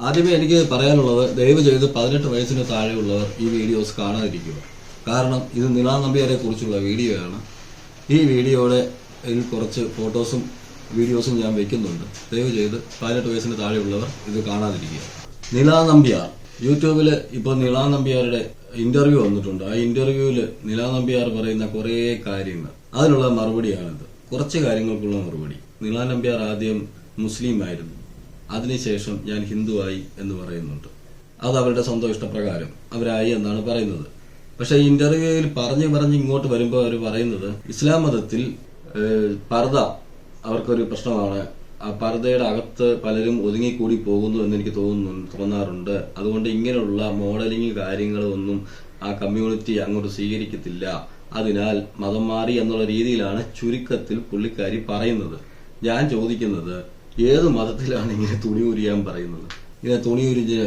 ആദ്യമേ എനിക്ക് പറയാനുള്ളത് ദയവ് ചെയ്ത് പതിനെട്ട് വയസ്സിന് താഴെയുള്ളവർ ഈ വീഡിയോസ് കാണാതിരിക്കുക. കാരണം ഇത് നിലാ നമ്പ്യാരെ കുറിച്ചുള്ള വീഡിയോയാണ്. ഈ വീഡിയോയുടെ കുറച്ച് ഫോട്ടോസും വീഡിയോസും ഞാൻ വെക്കുന്നുണ്ട്. ദയവ് ചെയ്ത് പതിനെട്ട് വയസ്സിന് താഴെയുള്ളവർ ഇത് കാണാതിരിക്കുക. നിലാ നമ്പ്യാർ. യൂട്യൂബിൽ ഇപ്പോൾ നിലാ നമ്പ്യാരുടെ ഇന്റർവ്യൂ വന്നിട്ടുണ്ട്. ആ ഇന്റർവ്യൂവിൽ നിലാ നമ്പ്യാർ പറയുന്ന കുറേ കാര്യങ്ങൾ. അതിനുള്ള മറുപടിയാണിത്. കുറച്ച് കാര്യങ്ങൾക്കുള്ള മറുപടി. നിലാ നമ്പ്യാർ ആദ്യം മുസ്ലിം ആയിരുന്നു. അതിനുശേഷം ഞാൻ ഹിന്ദുവായി എന്ന് പറയുന്നുണ്ട്. അത് അവരുടെ സ്വന്തം ഇഷ്ടപ്രകാരം അവരായി എന്നാണ് പറയുന്നത്. പക്ഷെ ഈ ഇന്റർവ്യൂവിൽ പറഞ്ഞു പറഞ്ഞ് ഇങ്ങോട്ട് വരുമ്പോൾ അവർ പറയുന്നത് ഇസ്ലാം മതത്തിൽ പർദ അവർക്കൊരു പ്രശ്നമാണ്. ആ പർദയുടെ അകത്ത് പലരും ഒതുങ്ങിക്കൂടി പോകുന്നു എന്ന് എനിക്ക് തോന്നുന്നു തോന്നാറുണ്ട്. അതുകൊണ്ട് ഇങ്ങനെയുള്ള മോഡലിംഗ് കാര്യങ്ങളൊന്നും ആ കമ്മ്യൂണിറ്റി അങ്ങോട്ട് സ്വീകരിക്കത്തില്ല. അതിനാൽ മതം മാറി എന്നുള്ള രീതിയിലാണ് ചുരുക്കത്തിൽ പുള്ളിക്കാരി പറയുന്നത്. ഞാൻ ചോദിക്കുന്നത് ഏത് മതത്തിലാണ് ഇങ്ങനെ തുണി ഉരിയാൻ പറയുന്നത്? ഇങ്ങനെ തുണി ഉരിഞ്ഞ്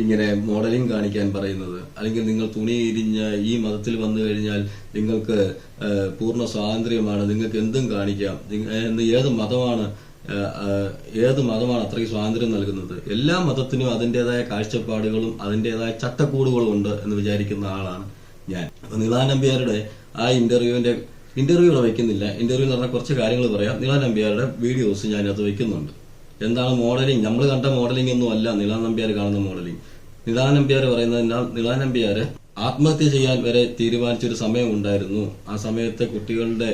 ഇങ്ങനെ മോഡലിംഗ് കാണിക്കാൻ പറയുന്നത്? അല്ലെങ്കിൽ നിങ്ങൾ തുണി ഇരിഞ്ഞ് ഈ മതത്തിൽ വന്നു കഴിഞ്ഞാൽ നിങ്ങൾക്ക് പൂർണ സ്വാതന്ത്ര്യമാണ് നിങ്ങൾക്ക് എന്തും കാണിക്കാം. എന്ന് ഏത് മതമാണ് ഏത് മതമാണ് അത്രയും സ്വാതന്ത്ര്യം നൽകുന്നത്? എല്ലാ മതത്തിനും അതിന്റെതായ കാഴ്ചപ്പാടുകളും അതിന്റെതായ ചട്ടക്കൂടുകളും ഉണ്ട് എന്ന് വിചാരിക്കുന്ന ആളാണ് ഞാൻ. അപ്പൊ നിളാ ആ ഇന്റർവ്യൂവിന്റെ ഇന്റർവ്യൂ ഇവിടെ വെക്കുന്നില്ല ഇന്റർവ്യൂ എന്ന് പറഞ്ഞാൽ കുറച്ച് കാര്യങ്ങൾ പറയാം. നീള നമ്പ്യാരുടെ വീഡിയോസ് ഞാനത് വെക്കുന്നുണ്ട് എന്താണ് മോഡലിംഗ് നമ്മൾ കണ്ട മോഡലിംഗ് ഒന്നും അല്ല നീള നമ്പ്യാർ കാണുന്ന മോഡലിംഗ് നിളാ നമ്പ്യാർ പറയുന്നത് നിളാ നമ്പ്യാര് ആത്മഹത്യ ചെയ്യാൻ വരെ തീരുമാനിച്ചൊരു സമയം ഉണ്ടായിരുന്നു. ആ സമയത്ത് കുട്ടികളുടെ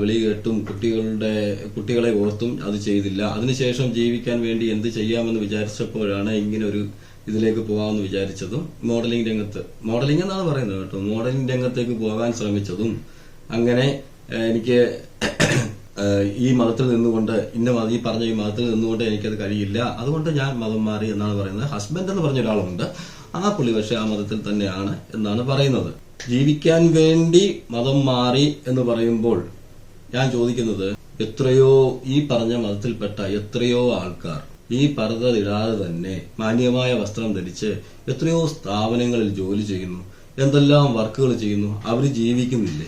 വിളി കേട്ടും കുട്ടികളുടെ കുട്ടികളെ ഓർത്തും അത് ചെയ്തില്ല. അതിനുശേഷം ജീവിക്കാൻ വേണ്ടി എന്ത് ചെയ്യാമെന്ന് വിചാരിച്ചപ്പോഴാണ് ഇങ്ങനെ ഒരു ഇതിലേക്ക് പോകാമെന്ന് വിചാരിച്ചതും മോഡലിംഗ് രംഗത്ത്. മോഡലിംഗ് എന്നാണ് പറയുന്നത് കേട്ടോ. മോഡലിംഗ് രംഗത്തേക്ക് പോകാൻ ശ്രമിച്ചതും അങ്ങനെ എനിക്ക് ഈ മതത്തിൽ നിന്നുകൊണ്ട് ഇന്ന മതം ഈ പറഞ്ഞ ഈ മതത്തിൽ നിന്നുകൊണ്ട് എനിക്കത് കഴിയില്ല. അതുകൊണ്ട് ഞാൻ മതം മാറി എന്നാണ് പറയുന്നത്. ഹസ്ബൻഡ് എന്ന് പറഞ്ഞ ഒരാളുണ്ട്. ആ പുള്ളി പക്ഷെ ആ മതത്തിൽ തന്നെയാണ് എന്നാണ് പറയുന്നത്. ജീവിക്കാൻ വേണ്ടി മതം മാറി എന്ന് പറയുമ്പോൾ ഞാൻ ചോദിക്കുന്നത് എത്രയോ ഈ പറഞ്ഞ മതത്തിൽപ്പെട്ട എത്രയോ ആൾക്കാർ ഈ പർദ്ദതിടാതെ തന്നെ മാന്യമായ വസ്ത്രം ധരിച്ച് എത്രയോ സ്ഥാപനങ്ങളിൽ ജോലി ചെയ്യുന്നു. എന്തെല്ലാം വർക്കുകൾ ചെയ്യുന്നു. അവർ ജീവിക്കുന്നില്ലേ?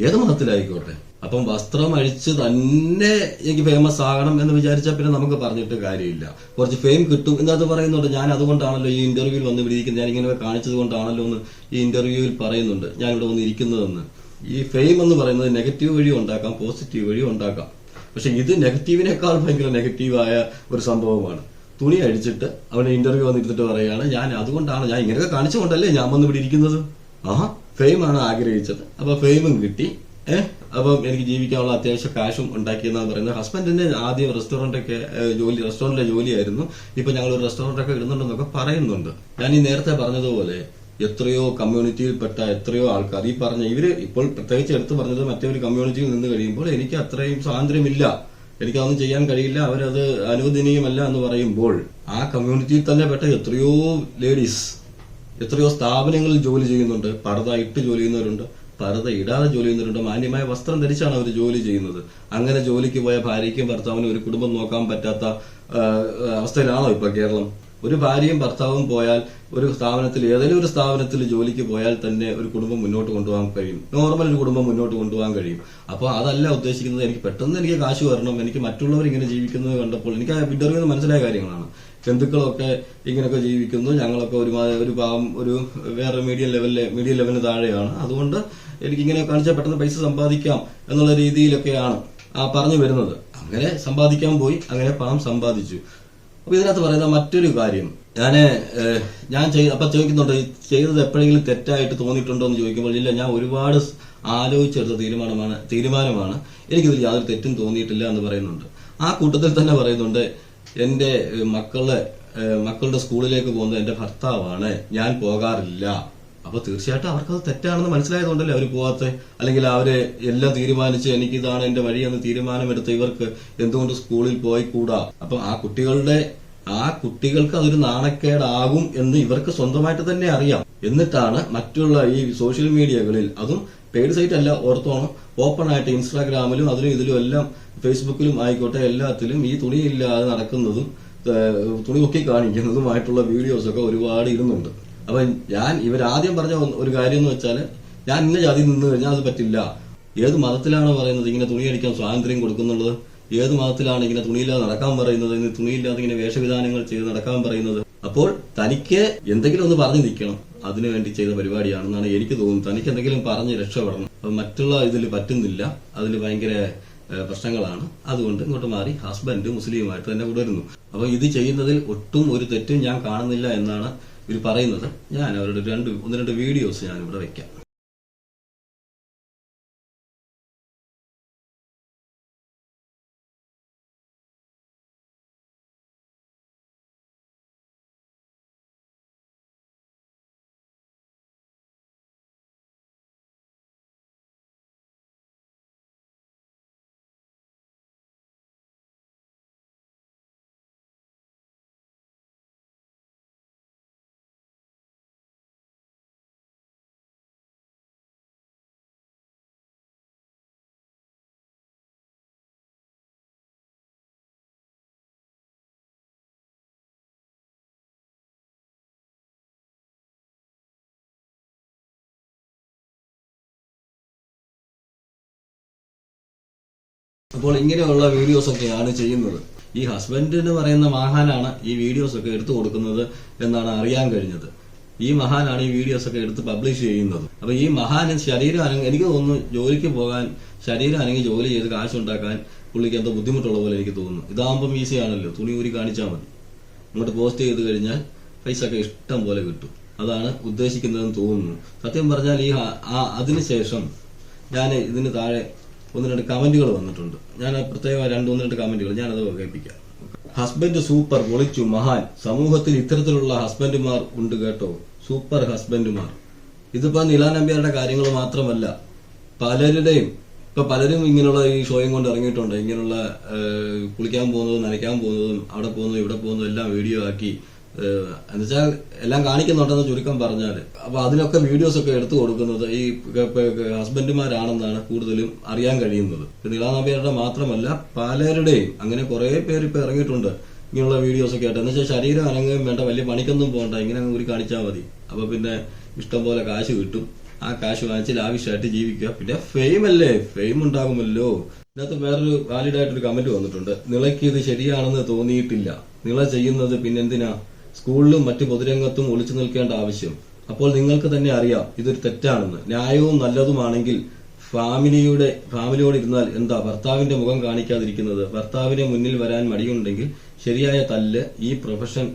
ഏത് മതത്തിലായിക്കോട്ടെ? അപ്പം വസ്ത്രം അഴിച്ച് തന്നെ എനിക്ക് ഫേമസ് ആകണം എന്ന് വിചാരിച്ചാൽ പിന്നെ നമുക്ക് പറഞ്ഞിട്ട് കാര്യമില്ല. കുറച്ച് ഫെയിം കിട്ടും. എന്നത് പറയുന്നുണ്ട്. ഞാൻ അതുകൊണ്ടാണല്ലോ ഈ ഇന്റർവ്യൂവിൽ വന്ന് വിളിക്കുന്നത് ഞാൻ ഇങ്ങനെ കാണിച്ചത് കൊണ്ടാണല്ലോ എന്ന് ഈ ഇന്റർവ്യൂവിൽ പറയുന്നുണ്ട്. ഞാൻ ഇവിടെ വന്ന് ഇരിക്കുന്നതെന്ന്. ഈ ഫെയിം എന്ന് പറയുന്നത് നെഗറ്റീവ് വഴി ഉണ്ടാക്കാം പോസിറ്റീവ് വഴി ഉണ്ടാക്കാം. പക്ഷെ ഇത് നെഗറ്റീവിനേക്കാൾ ഭയങ്കര നെഗറ്റീവായ ഒരു സംഭവമാണ്. തുണി അഴിച്ചിട്ട് അവനെ ഇന്റർവ്യൂ വന്നിരുന്നിട്ട് പറയുകയാണ് ഞാൻ അതുകൊണ്ടാണ് ഞാൻ ഇങ്ങനെയൊക്കെ കാണിച്ചുകൊണ്ടല്ലേ ഞാൻ വന്ന് ഇവിടെ ഇരിക്കുന്നത്? ആഹാ. ഫെയിമാണ് ആഗ്രഹിച്ചത്. അപ്പൊ ഫെയിമും കിട്ടി. ഏഹ് അപ്പം എനിക്ക് ജീവിക്കാനുള്ള അത്യാവശ്യം കാശും ഉണ്ടാക്കിയെന്നാണ് പറയുന്നത്. ഹസ്ബൻഡിന്റെ ആദ്യം റെസ്റ്റോറന്റ് ഒക്കെ ജോലി റെസ്റ്റോറന്റിലെ ജോലിയായിരുന്നു. ഇപ്പൊ ഞങ്ങൾ ഒരു റെസ്റ്റോറന്റ് ഒക്കെ ഇടുന്നുണ്ടെന്നൊക്കെ പറയുന്നുണ്ട്. ഞാൻ ഈ നേരത്തെ പറഞ്ഞതുപോലെ എത്രയോ കമ്മ്യൂണിറ്റിയിൽപ്പെട്ട എത്രയോ ആൾക്കാർ ഈ പറഞ്ഞ ഇവർ ഇപ്പോൾ പ്രത്യേകിച്ച് എടുത്തു പറഞ്ഞത് മറ്റൊരു കമ്മ്യൂണിറ്റിയിൽ നിന്ന് കഴിയുമ്പോൾ എനിക്ക് അത്രയും സ്വാതന്ത്ര്യമില്ല. എനിക്കതൊന്നും ചെയ്യാൻ കഴിയില്ല. അവരത് അനുവദനീയമല്ല എന്ന് പറയുമ്പോൾ ആ കമ്മ്യൂണിറ്റിയിൽ തന്നെ പെട്ട എത്രയോ ലേഡീസ് എത്രയോ സ്ഥാപനങ്ങളിൽ ജോലി ചെയ്യുന്നുണ്ട്. പർദ്ദ ഇട്ട് ജോലി ചെയ്യുന്നവരുണ്ട്. പർദ്ദ ഇടാതെ ജോലി ചെയ്യുന്നവരുണ്ട്. മാന്യമായ വസ്ത്രം ധരിച്ചാണ് അവർ ജോലി ചെയ്യുന്നത്. അങ്ങനെ ജോലിക്ക് പോയ ഭാര്യയ്ക്കും ഭർത്താവിനും ഒരു കുടുംബം നോക്കാൻ പറ്റാത്ത അവസ്ഥയിലാണോ ഇപ്പൊ കേരളം? ഒരു ഭാര്യയും ഭർത്താവും പോയാൽ ഒരു സ്ഥാപനത്തിൽ ഏതെങ്കിലും ഒരു സ്ഥാപനത്തിൽ ജോലിക്ക് പോയാൽ തന്നെ ഒരു കുടുംബം മുന്നോട്ട് കൊണ്ടുപോകാൻ കഴിയും. നോർമൽ ഒരു കുടുംബം മുന്നോട്ട് കൊണ്ടുപോകാൻ കഴിയും. അപ്പോൾ അതല്ല ഉദ്ദേശിക്കുന്നത്. എനിക്ക് പെട്ടെന്ന് എനിക്ക് കാശ് വരണം. എനിക്ക് മറ്റുള്ളവർ ഇങ്ങനെ ജീവിക്കുന്നത് കണ്ടപ്പോൾ എനിക്ക് ആ നിന്ന് മനസ്സിലായ കാര്യങ്ങളാണ്. ബന്ധുക്കളൊക്കെ ഇങ്ങനെയൊക്കെ ജീവിക്കുന്നു. ഞങ്ങളൊക്കെ ഒരു ഒരു പാവം ഒരു വേറെ മീഡിയം ലെവലിലെ മീഡിയം ലെവലിന് താഴെയാണ്. അതുകൊണ്ട് എനിക്ക് ഇങ്ങനെ കാണിച്ചാൽ പെട്ടെന്ന് പൈസ സമ്പാദിക്കാം എന്നുള്ള രീതിയിലൊക്കെയാണ് ആ പറഞ്ഞു വരുന്നത്. അങ്ങനെ സമ്പാദിക്കാൻ പോയി അങ്ങനെ പണം സമ്പാദിച്ചു. അപ്പൊ ഇതിനകത്ത് പറയുന്ന മറ്റൊരു കാര്യം. ഞാൻ ചെയ്- അപ്പൊ ചോദിക്കുന്നുണ്ട് ചെയ്തത് എപ്പോഴെങ്കിലും തെറ്റായിട്ട് തോന്നിയിട്ടുണ്ടോ എന്ന് ചോദിക്കുമ്പോൾ ഇല്ല ഞാൻ ഒരുപാട് ആലോചിച്ചെടുത്ത തീരുമാനമാണ് തീരുമാനമാണ്. എനിക്കിതിൽ യാതൊരു തെറ്റും തോന്നിയിട്ടില്ല എന്ന് പറയുന്നുണ്ട്. ആ കൂട്ടത്തിൽ തന്നെ പറയുന്നുണ്ട് എന്റെ മക്കൾ മക്കളെ മക്കളുടെ സ്കൂളിലേക്ക് പോകുന്നത് എന്റെ ഭർത്താവാണ്. ഞാൻ പോകാറില്ല. അപ്പൊ തീർച്ചയായിട്ടും അവർക്കത് തെറ്റാണെന്ന് മനസ്സിലായതുകൊണ്ടല്ലേ അവർ പോകാത്ത അല്ലെങ്കിൽ അവർ എല്ലാം തീരുമാനിച്ച് എനിക്ക് ഇതാണ് എന്റെ വഴി എന്ന് തീരുമാനമെടുത്ത ഇവർക്ക് എന്തുകൊണ്ട് സ്കൂളിൽ പോയി കൂടാ അപ്പൊ ആ കുട്ടികളുടെ ആ കുട്ടികൾക്ക് അതൊരു നാണക്കേടാകും എന്ന് ഇവർക്ക് സ്വന്തമായിട്ട് തന്നെ അറിയാം. എന്നിട്ടാണ് മറ്റുള്ള ഈ സോഷ്യൽ മീഡിയകളിൽ അതും പെയ്ഡ് സൈറ്റ് അല്ല ഓർത്തോണം ഓപ്പൺ ആയിട്ട് ഇൻസ്റ്റാഗ്രാമിലും അതിലും ഇതിലും എല്ലാം ഫേസ്ബുക്കിലും ആയിക്കോട്ടെ എല്ലാത്തിലും ഈ തുണിയില്ലാതെ നടക്കുന്നതും തുണി പൊക്കി കാണിക്കുന്നതുമായിട്ടുള്ള വീഡിയോസ് ഒക്കെ ഒരുപാട് ഇരുന്നുണ്ട് അപ്പൊ ഞാൻ ഇവരാദ്യം പറഞ്ഞ ഒരു കാര്യം എന്ന് വെച്ചാൽ ഞാൻ ഇന്ന ജാതി നിന്ന് കഴിഞ്ഞാൽ അത് പറ്റില്ല. ഏത് മതത്തിലാണ് പറയുന്നത് ഇങ്ങനെ തുണി അടിക്കാൻ സ്വാതന്ത്ര്യം കൊടുക്കുന്നുള്ളത്? ഏത് മതത്തിലാണ് ഇങ്ങനെ തുണിയില്ലാതെ നടക്കാൻ പറയുന്നത്? ഇന്ന് തുണിയില്ലാതെ ഇങ്ങനെ വേഷവിധാനങ്ങൾ ചെയ്ത് നടക്കാൻ പറയുന്നത്? അപ്പോൾ തനിക്ക് എന്തെങ്കിലും ഒന്ന് പറഞ്ഞു നിൽക്കണം. അതിനുവേണ്ടി ചെയ്ത പരിപാടിയാണെന്നാണ് എനിക്ക് തോന്നുന്നത്. തനിക്ക് എന്തെങ്കിലും പറഞ്ഞ് രക്ഷപ്പെടണം. അപ്പൊ മറ്റുള്ള ഇതിൽ പറ്റുന്നില്ല. അതിൽ ഭയങ്കര പ്രശ്നങ്ങളാണ്. അതുകൊണ്ട് ഇങ്ങോട്ട് മാറി ഹസ്ബൻഡ് മുസ്ലിമായിട്ട് തന്നെ തുടരുന്നു അപ്പൊ ഇത് ചെയ്യുന്നതിൽ ഒട്ടും ഒരു തെറ്റും ഞാൻ കാണുന്നില്ല എന്നാണ് ഇവർ പറയുന്നത്. ഞാൻ അവരുടെ രണ്ട് ഒന്ന് രണ്ട് വീഡിയോസ് ഞാൻ ഇവിടെ വെക്കാം. അപ്പോൾ ഇങ്ങനെയുള്ള വീഡിയോസ് ഒക്കെയാണ് ചെയ്യുന്നത്. ഈ ഹസ്ബൻഡ് എന്ന് പറയുന്ന മഹാനാണ് ഈ വീഡിയോസ് ഒക്കെ എടുത്തു കൊടുക്കുന്നത് എന്നാണ് അറിയാൻ കഴിഞ്ഞത്. ഈ മഹാനാണ് ഈ വീഡിയോസ് ഒക്കെ എടുത്ത് പബ്ലിഷ് ചെയ്യുന്നത്. അപ്പൊ ഈ മഹാന് ശരീരം അനങ്ങി എനിക്ക് തോന്നുന്നു ജോലിക്ക് പോകാൻ ശരീരം അനങ്ങി ജോലി ചെയ്ത് കാശുണ്ടാക്കാൻ പുള്ളിക്ക് എന്തോ ബുദ്ധിമുട്ടുള്ള പോലെ എനിക്ക് തോന്നുന്നു. ഇതാകുമ്പം ഈസി ആണല്ലോ തുണി ഊരി കാണിച്ചാൽ മതി. അങ്ങോട്ട് പോസ്റ്റ് ചെയ്ത് കഴിഞ്ഞാൽ പൈസ ഒക്കെ ഇഷ്ടം പോലെ കിട്ടും. അതാണ് ഉദ്ദേശിക്കുന്നതെന്ന് തോന്നുന്നു. സത്യം പറഞ്ഞാൽ ഈ അതിനുശേഷം ഞാൻ ഇതിന് താഴെ ഒന്ന് രണ്ട് കമന്റുകൾ വന്നിട്ടുണ്ട്. ഞാൻ പ്രത്യേകം രണ്ട് ഒന്ന് രണ്ട് കമന്റുകൾ ഞാനത് കേൾപ്പിക്കാം. ഹസ്ബൻഡ് സൂപ്പർ പൊളിച്ചു മഹാൻ. സമൂഹത്തിൽ ഇത്തരത്തിലുള്ള ഹസ്ബൻഡുമാർ ഉണ്ട് കേട്ടോ. സൂപ്പർ ഹസ്ബൻഡുമാർ ഇതിപ്പോ നിലാനമ്പ്യാരുടെ കാര്യങ്ങൾ മാത്രമല്ല പലരുടെയും ഇപ്പൊ പലരും ഇങ്ങനെയുള്ള ഈ ഷോയും കൊണ്ട് ഇറങ്ങിയിട്ടുണ്ട്. ഇങ്ങനെയുള്ള കുളിക്കാൻ പോകുന്നതും നനയ്ക്കാൻ പോകുന്നതും അവിടെ പോകുന്നതും ഇവിടെ പോകുന്നതും എല്ലാം വീഡിയോ ആക്കി എന്നുവെച്ചാൽ എല്ലാം കാണിക്കുന്നുണ്ടെന്ന് ചുരുക്കം പറഞ്ഞാൽ. അപ്പൊ അതിനൊക്കെ വീഡിയോസ് ഒക്കെ എടുത്തു കൊടുക്കുന്നത് ഈ ഹസ്ബൻഡുമാരാണെന്നാണ് കൂടുതലും അറിയാൻ കഴിയുന്നത്. നീളാനാഭ്യരുടെ മാത്രമല്ല പലരുടെയും അങ്ങനെ കുറെ പേര് ഇപ്പൊ ഇറങ്ങിയിട്ടുണ്ട് ഇങ്ങനെയുള്ള വീഡിയോസ് ഒക്കെ ആയിട്ട്. എന്നുവെച്ചാൽ ശരീരം അനങ്ങുകയും വേണ്ട വലിയ പണിക്കൊന്നും പോകണ്ട ഇങ്ങനെ അങ്ങ് ഒരു കാണിച്ചാൽ മതി. അപ്പൊ പിന്നെ ഇഷ്ടം പോലെ കാശ് കിട്ടും. ആ കാശ് വാങ്ങിച്ച് ലാവിഷായിട്ട് ജീവിക്കുക. പിന്നെ ഫെയിം അല്ലേ? ഫെയിം ഉണ്ടാകുമല്ലോ. ഇതിനകത്ത് വേറൊരു വാലിഡ് ആയിട്ടൊരു കമന്റ് വന്നിട്ടുണ്ട്. നിളയ്ക്ക് ഇത് ശരിയാണെന്ന് തോന്നിയിട്ടില്ല. നിള ചെയ്യുന്നത് പിന്നെന്തിനാ? സ്കൂളിലും മറ്റു പൊതുരംഗത്തും ഒളിച്ചു നിൽക്കേണ്ട ആവശ്യം. അപ്പോൾ നിങ്ങൾക്ക് തന്നെ അറിയാം ഇതൊരു തെറ്റാണെന്ന്. ന്യായവും നല്ലതുമാണെങ്കിൽ ഫാമിലിയുടെ ഫാമിലിയോട് ഇരുന്നാൽ എന്താ ഭർത്താവിന്റെ മുഖം കാണിക്കാതിരിക്കുന്നത്? ഭർത്താവിനെ മുന്നിൽ വരാൻ മടിയുണ്ടെങ്കിൽ ശരിയായ തല്ല് ഈ പ്രൊഫഷൻ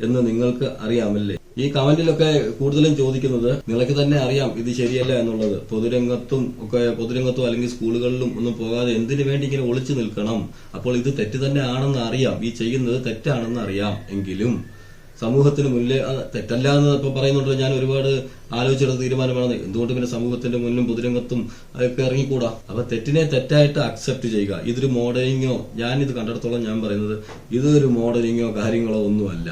എന്ന് നിങ്ങൾക്ക് അറിയാമല്ലേ? ഈ കമന്റിലൊക്കെ കൂടുതലും ചോദിക്കുന്നത് നിങ്ങൾക്ക് തന്നെ അറിയാം ഇത് ശരിയല്ല എന്നുള്ളത്. പൊതുരംഗത്തും ഒക്കെ പൊതുരംഗത്തും അല്ലെങ്കിൽ സ്കൂളുകളിലും ഒന്നും പോകാതെ എന്തിനു വേണ്ടി ഇങ്ങനെ ഒളിച്ചു നിൽക്കണം? അപ്പോൾ ഇത് തെറ്റ് തന്നെ ആണെന്ന് അറിയാം. ഈ ചെയ്യുന്നത് തെറ്റാണെന്ന് അറിയാം. എങ്കിലും സമൂഹത്തിന് മുന്നിൽ തെറ്റല്ല എന്ന് ഇപ്പൊ പറയുന്നുണ്ടല്ലോ ഞാൻ ഒരുപാട് ആലോചിച്ചെടുത്ത തീരുമാനമാണ്. എന്തുകൊണ്ട് പിന്നെ സമൂഹത്തിന്റെ മുന്നിലും പൊതുരംഗത്തും അതൊക്കെ ഇറങ്ങിക്കൂടാ? അപ്പൊ തെറ്റിനെ തെറ്റായിട്ട് അക്സെപ്റ്റ് ചെയ്യുക. ഇതൊരു മോഡലിങ്ങോ ഞാൻ ഇത് കണ്ടിടത്തോളം ഞാൻ പറയുന്നത് ഇതൊരു മോഡലിങ്ങോ കാര്യങ്ങളോ ഒന്നുമല്ല.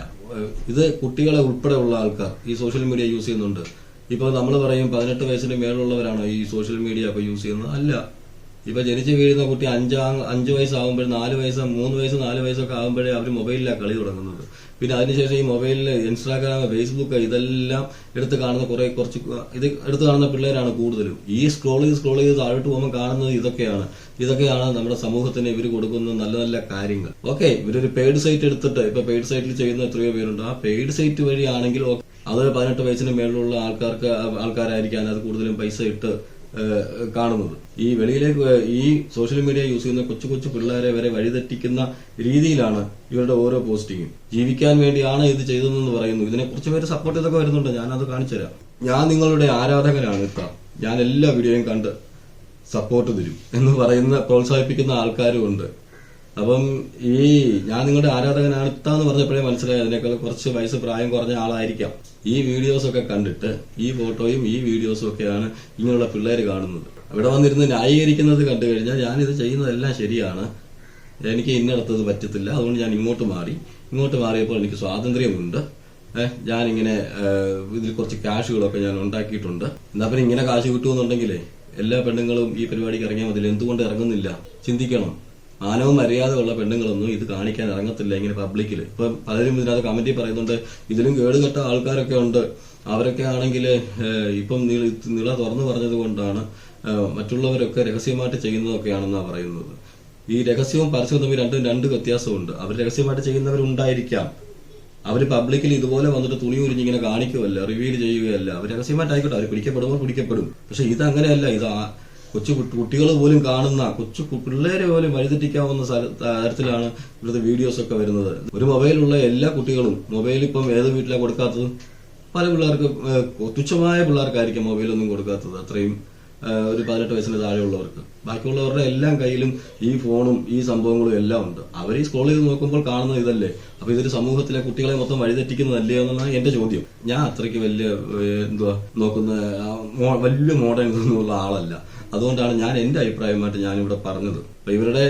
ഇത് കുട്ടികളെ ഉൾപ്പെടെ ഉള്ള ആൾക്കാർ ഈ സോഷ്യൽ മീഡിയ യൂസ് ചെയ്യുന്നുണ്ട്. ഇപ്പൊ നമ്മൾ പറയും പതിനെട്ട് വയസ്സിന് മേളുള്ളവരാണോ ഈ സോഷ്യൽ മീഡിയ ഒക്കെ യൂസ് ചെയ്യുന്നത്. അല്ല. ഇപ്പൊ ജനിച്ച് വീഴുന്ന കുട്ടി അഞ്ചാം അഞ്ച് വയസ്സാകുമ്പോഴും നാല് വയസ്സ് മൂന്ന് വയസ്സ് നാല് വയസ്സൊക്കെ ആകുമ്പോഴേ അവർ മൊബൈലിലാണ് കളി തുടങ്ങുന്നത്. പിന്നെ അതിനുശേഷം ഈ മൊബൈലിൽ ഇൻസ്റ്റാഗ്രാം ഫേസ്ബുക്ക് ഇതെല്ലാം എടുത്ത് കാണുന്ന കുറെ കുറച്ച് ഇത് എടുത്ത് കാണുന്ന പിള്ളേരാണ് കൂടുതലും. ഈ സ്ക്രോൾ ചെയ്ത് സ്ക്രോൾ ചെയ്ത് താഴോട്ട് പോകുമ്പോൾ കാണുന്നത് ഇതൊക്കെയാണ്. ഇതൊക്കെയാണ് നമ്മുടെ സമൂഹത്തിന് ഇവർ കൊടുക്കുന്ന നല്ല നല്ല കാര്യങ്ങൾ. ഓക്കെ ഇവരൊരു പെയ്ഡ് സൈറ്റ് എടുത്തിട്ട് ഇപ്പൊ പെയ്ഡ് സൈറ്റിൽ ചെയ്യുന്ന എത്രയോ പേരുണ്ട്. ആ പെയ്ഡ് സൈറ്റ് വഴിയാണെങ്കിൽ അത് പതിനെട്ട് വയസ്സിന് മേളിലുള്ള ആൾക്കാർക്ക് ആൾക്കാരായിരിക്കാൻ അത് കൂടുതലും പൈസ ഇട്ട് കാണുന്നത്. ഈ വെളിയിലേക്ക് ഈ സോഷ്യൽ മീഡിയ യൂസ് ചെയ്യുന്ന കൊച്ചു കൊച്ചു പിള്ളേരെ വരെ വഴിതെറ്റിക്കുന്ന രീതിയിലാണ് ഇവരുടെ ഓരോ പോസ്റ്റിങ്ങും. ജീവിക്കാൻ വേണ്ടിയാണ് ഇത് ചെയ്തതെന്ന് പറയുന്നു. ഇതിനെ കുറച്ച് പേര് സപ്പോർട്ട് ചെയ്തൊക്കെ വരുന്നുണ്ട്. ഞാനത് കാണിച്ചു തരാം. ഞാൻ നിങ്ങളുടെ ആരാധകനാണ് ഇത്ത ഞാൻ എല്ലാ വീഡിയോയും കണ്ട് സപ്പോർട്ട് തരും എന്ന് പറയുന്ന പ്രോത്സാഹിപ്പിക്കുന്ന ആൾക്കാരും ഉണ്ട്. അപ്പം ഈ ഞാൻ നിങ്ങളുടെ ആരാധകനാണ് ഇത്താന്ന് പറഞ്ഞപ്പോഴേ മനസ്സിലായി അതിനേക്കാൾ കുറച്ച് വയസ്സ് പ്രായം കുറഞ്ഞ ആളായിരിക്കാം. ഈ വീഡിയോസ് ഒക്കെ കണ്ടിട്ട് ഈ ഫോട്ടോയും ഈ വീഡിയോസും ഒക്കെയാണ് ഇങ്ങനെയുള്ള പിള്ളേർ കാണുന്നത്. അവിടെ വന്നിരുന്ന് ന്യായീകരിക്കുന്നത് കണ്ടു കഴിഞ്ഞാൽ ഞാനിത് ചെയ്യുന്നതെല്ലാം ശരിയാണ്. എനിക്ക് ഇന്നടത്തത് പറ്റത്തില്ല. അതുകൊണ്ട് ഞാൻ ഇങ്ങോട്ട് മാറി. ഇങ്ങോട്ട് മാറിയപ്പോൾ എനിക്ക് സ്വാതന്ത്ര്യമുണ്ട്. ഞാനിങ്ങനെ ഇതിൽ കുറച്ച് കാശുകളൊക്കെ ഞാൻ ഉണ്ടാക്കിയിട്ടുണ്ട്. എന്നാ പിന്നെ ഇങ്ങനെ കാശ് കിട്ടുമെന്നുണ്ടെങ്കിലേ എല്ലാ പെണ്ണുങ്ങളും ഈ പരിപാടിക്ക് ഇറങ്ങിയാൽ മതി. എന്തുകൊണ്ട് ഇറങ്ങുന്നില്ല? ചിന്തിക്കണം. മാനവും മര്യാദയുള്ള പെണ്ണുങ്ങളൊന്നും ഇത് കാണിക്കാൻ ഇറങ്ങത്തില്ല ഇങ്ങനെ പബ്ലിക്കിൽ ഇപ്പം പലരും ഇതിനകത്ത് കമ്മിറ്റി പറയുന്നുണ്ട് ഇതിലും കേടുകെട്ട ആൾക്കാരൊക്കെ ഉണ്ട്. അവരൊക്കെ ആണെങ്കിൽ ഇപ്പം നീള തുറന്നു പറഞ്ഞത് കൊണ്ടാണ് മറ്റുള്ളവരൊക്കെ രഹസ്യമായിട്ട് ചെയ്യുന്നതൊക്കെയാണെന്നാണ് പറയുന്നത്. ഈ രഹസ്യവും പരസ്യവും തമ്മിൽ രണ്ടും രണ്ട് വ്യത്യാസമുണ്ട്. അവർ രഹസ്യമായിട്ട് ചെയ്യുന്നവരുണ്ടായിരിക്കാം. അവർ പബ്ലിക്കിൽ ഇതുപോലെ വന്നിട്ട് തുണി ഉരിഞ്ഞ് ഇങ്ങനെ കാണിക്കുകയല്ല റിവീൽ ചെയ്യുകയല്ല. അവർ രഹസ്യമായിട്ടായിക്കോട്ടെ അവർ പിടിക്കപ്പെടുമ്പോൾ പിടിക്കപ്പെടും. പക്ഷെ ഇത് ആ കൊച്ചു കുട്ടികൾ പോലും കാണുന്ന കൊച്ചു പിള്ളേരെ പോലും വഴിതെറ്റിക്കാവുന്ന തരത്തിലാണ് ഇവിടുത്തെ വീഡിയോസ് ഒക്കെ വരുന്നത്. ഒരു മൊബൈലുള്ള എല്ലാ കുട്ടികളും മൊബൈൽ ഇപ്പം ഏത് വീട്ടിലാണ് കൊടുക്കാത്തത്? പല പിള്ളേർക്ക് തുച്ഛമായ പിള്ളേർക്കായിരിക്കും മൊബൈലൊന്നും കൊടുക്കാത്തത് അത്രയും. ഒരു പതിനെട്ട് വയസ്സിന് താഴെയുള്ളവർക്ക്. ബാക്കിയുള്ളവരുടെ എല്ലാം കയ്യിലും ഈ ഫോണും ഈ സംഭവങ്ങളും എല്ലാം ഉണ്ട്. അവർ ഈ സ്ക്രോൾ ചെയ്ത് നോക്കുമ്പോൾ കാണുന്നത് ഇതല്ലേ? അപ്പൊ ഇതൊരു സമൂഹത്തിലെ കുട്ടികളെ മൊത്തം വഴിതെറ്റിക്കുന്നതല്ലേ എന്നാണ് എന്റെ ചോദ്യം. ഞാൻ അത്രയ്ക്ക് വലിയ എന്തുവാ നോക്കുന്ന വലിയ മോഡേൺ എന്നുള്ള ആളല്ല. അതുകൊണ്ടാണ് ഞാൻ എന്റെ അഭിപ്രായമായിട്ട് ഞാനിവിടെ പറഞ്ഞത്. അപ്പൊ ഇവരുടെ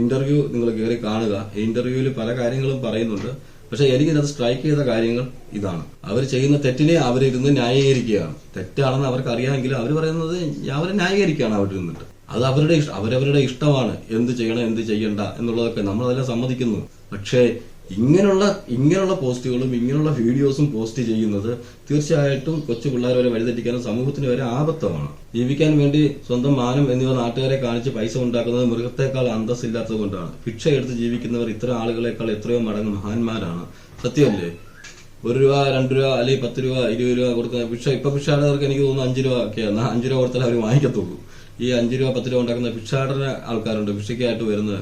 ഇന്റർവ്യൂ നിങ്ങൾ കയറി കാണുക. ഇന്റർവ്യൂവിൽ പല കാര്യങ്ങളും പറയുന്നുണ്ട്. പക്ഷെ എനിക്കിത് സ്ട്രൈക്ക് ചെയ്ത കാര്യങ്ങൾ ഇതാണ്. അവർ ചെയ്യുന്ന തെറ്റിനെ അവരിരുന്ന് ന്യായീകരിക്കുകയാണ്. തെറ്റാണെന്ന് അവർക്ക് അറിയാമെങ്കിലും അവർ പറയുന്നത് അവരെ ന്യായീകരിക്കുകയാണ് അവരിരുന്നിട്ട് അത് അവരുടെ അവരവരുടെ ഇഷ്ടമാണ്. എന്ത് ചെയ്യണം എന്ത് ചെയ്യണ്ട എന്നുള്ളതൊക്കെ നമ്മളതെല്ലാം സമ്മതിക്കുന്നു. പക്ഷേ ഇങ്ങനെയുള്ള ഇങ്ങനെയുള്ള പോസ്റ്റുകളും ഇങ്ങനെയുള്ള വീഡിയോസും പോസ്റ്റ് ചെയ്യുന്നത് തീർച്ചയായിട്ടും കൊച്ചു പിള്ളേർ വരെ വഴിതെറ്റിക്കാനും സമൂഹത്തിന് വരെ ആപത്തമാണ് ജീവിക്കാൻ വേണ്ടി സ്വന്തം മാനം എന്നിവ നാട്ടുകാരെ കാണിച്ച് പൈസ ഉണ്ടാക്കുന്നത് മൃഗത്തെക്കാൾ അന്തസ്സില്ലാത്തത് കൊണ്ടാണ്. ഭിക്ഷ എടുത്ത് ജീവിക്കുന്നവർ ഇത്ര ആളുകളെക്കാൾ എത്രയോ മടങ്ങ് മഹാന്മാരാണ്. സത്യമല്ലേ? ഒരു രൂപ രണ്ട് രൂപ അല്ലെങ്കിൽ പത്ത് രൂപ ഇരുപത് രൂപ കൊടുക്കുന്ന ഭിക്ഷ ഇപ്പൊ ഭിക്ഷാടകർക്ക് എനിക്ക് തോന്നുന്നു അഞ്ച് രൂപ ഒക്കെയാണ് അഞ്ച് രൂപ കൊടുത്താൽ അവർ വാങ്ങിക്കത്തുള്ളൂ. ഈ അഞ്ച് രൂപ പത്ത് രൂപ ഉണ്ടാക്കുന്ന ഭിക്ഷാടന ആൾക്കാരുണ്ട്. ഭിക്ഷയ്ക്കായിട്ട് വരുന്ന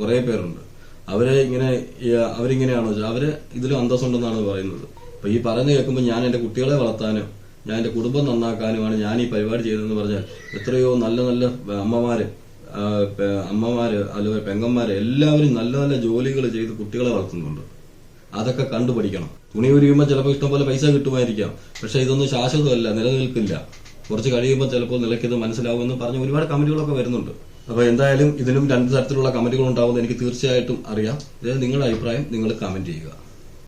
കുറേ പേരുണ്ട്. അവരെ ഇങ്ങനെ അവരിങ്ങനെയാണോ അവർ ഇതിലും അന്തസ്സുണ്ടെന്നാണ് പറയുന്നത്. അപ്പൊ ഈ പറഞ്ഞു കേൾക്കുമ്പോൾ ഞാൻ എന്റെ കുട്ടികളെ വളർത്താനും ഞാൻ എന്റെ കുടുംബം നന്നാക്കാനുമാണ് ഞാൻ ഈ പരിപാടി ചെയ്തതെന്ന് പറഞ്ഞാൽ എത്രയോ നല്ല നല്ല അമ്മമാര് അമ്മമാര് അല്ലെങ്കിൽ പെങ്ങന്മാര് എല്ലാവരും നല്ല നല്ല ജോലികൾ ചെയ്ത് കുട്ടികളെ വളർത്തുന്നുണ്ട്. അതൊക്കെ കണ്ടുപഠിക്കണം തുണി ഉരിയുമ്പോൾ ചിലപ്പോൾ ഇഷ്ടംപോലെ പൈസ കിട്ടുമായിരിക്കാം. പക്ഷെ ഇതൊന്നും ശാശ്വതമല്ല നിലനിൽക്കില്ല കുറച്ച് കഴിയുമ്പോൾ ചിലപ്പോൾ നിലയ്ക്കത് മനസ്സിലാവുമെന്ന് പറഞ്ഞ് ഒരുപാട് കമന്റുകളൊക്കെ വരുന്നുണ്ട്. അപ്പൊ എന്തായാലും ഇതിലും രണ്ട് തരത്തിലുള്ള കമന്റുകൾ ഉണ്ടാവുമെന്ന് എനിക്ക് തീർച്ചയായിട്ടും അറിയാം. നിങ്ങളുടെ അഭിപ്രായം നിങ്ങൾ കമന്റ് ചെയ്യുക.